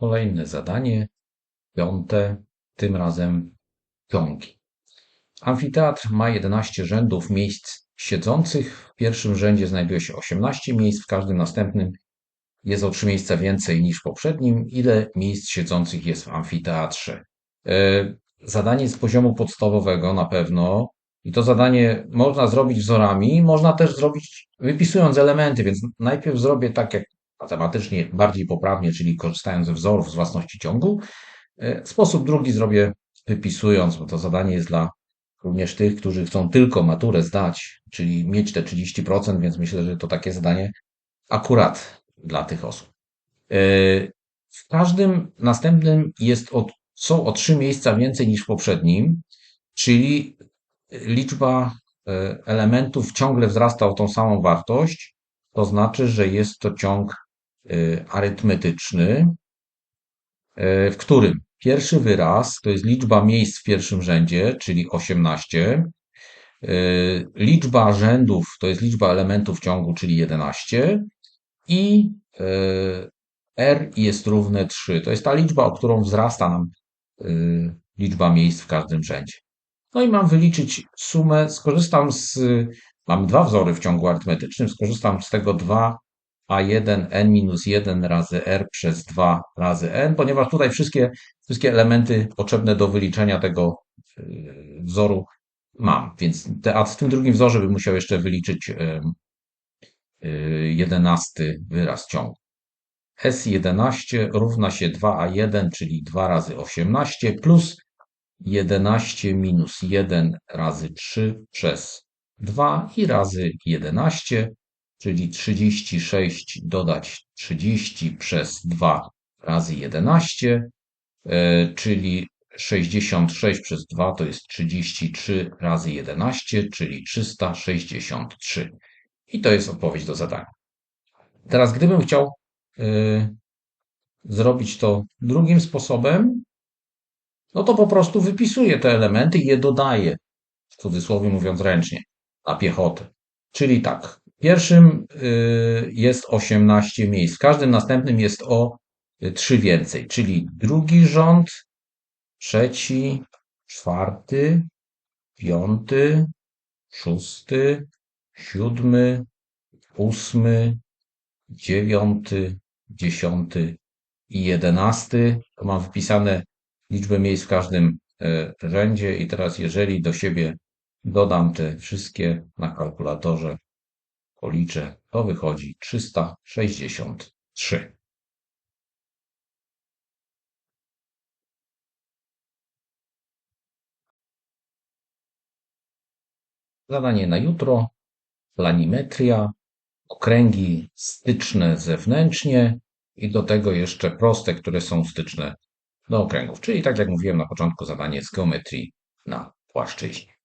Kolejne zadanie, piąte, tym razem ciągi. Amfiteatr ma 11 rzędów miejsc siedzących. W pierwszym rzędzie znajduje się 18 miejsc, w każdym następnym jest o 3 miejsca więcej niż w poprzednim. Ile miejsc siedzących jest w amfiteatrze? E, zadanie z poziomu podstawowego na pewno. I to zadanie można zrobić wzorami, można też zrobić wypisując elementy, więc najpierw zrobię tak jak matematycznie bardziej poprawnie, czyli korzystając ze wzorów z własności ciągu. E, sposób drugi zrobię wypisując, bo to zadanie jest dla również tych, którzy chcą tylko maturę zdać, czyli mieć te 30%, więc myślę, że to takie zadanie akurat dla tych osób. E, w każdym następnym jest od, są o trzy miejsca więcej niż w poprzednim, czyli liczba e, elementów ciągle wzrasta o tą samą wartość, to znaczy, że jest to ciąg arytmetyczny, w którym Pierwszy wyraz to jest liczba miejsc w pierwszym rzędzie, czyli 18. Y, liczba rzędów to jest liczba elementów ciągu, czyli 11. I R jest równe 3. To jest ta liczba, o którą wzrasta nam liczba miejsc w każdym rzędzie. No i mam wyliczyć sumę. Skorzystam z. Mam dwa wzory w ciągu arytmetycznym. Skorzystam z tego 2 a1 n minus 1 razy r przez 2 razy n, ponieważ tutaj wszystkie, wszystkie elementy potrzebne do wyliczenia tego y, wzoru mam. Więc te, a w tym drugim wzorze bym musiał jeszcze wyliczyć y, jedenasty wyraz ciągu. S11 równa się 2a1, czyli 2 razy 18 plus 11 minus 1 razy 3 przez 2 i razy 11 czyli 36 dodać 30 przez 2 razy 11, e, czyli 66 przez 2 to jest 33 razy 11, czyli 363. I to jest odpowiedź do zadania. Teraz, gdybym chciał y, zrobić to drugim sposobem, no to po prostu wypisuję te elementy i je dodaję, w cudzysłowie mówiąc ręcznie, na piechotę. Czyli tak, pierwszym y, jest 18 miejsc, w każdym następnym jest o 3 więcej, czyli drugi rząd, trzeci, czwarty, piąty, szósty, siódmy, ósmy, dziewiąty, dziesiąty i jedenasty. To mam wpisane liczbę miejsc w każdym y, rzędzie i teraz jeżeli do siebie dodam te wszystkie na kalkulatorze, policzę, to wychodzi 363. Zadanie na jutro, planimetria, okręgi styczne zewnętrznie i do tego jeszcze proste, które są styczne do okręgów. Czyli tak jak mówiłem na początku, zadanie z geometrii na płaszczyźnie.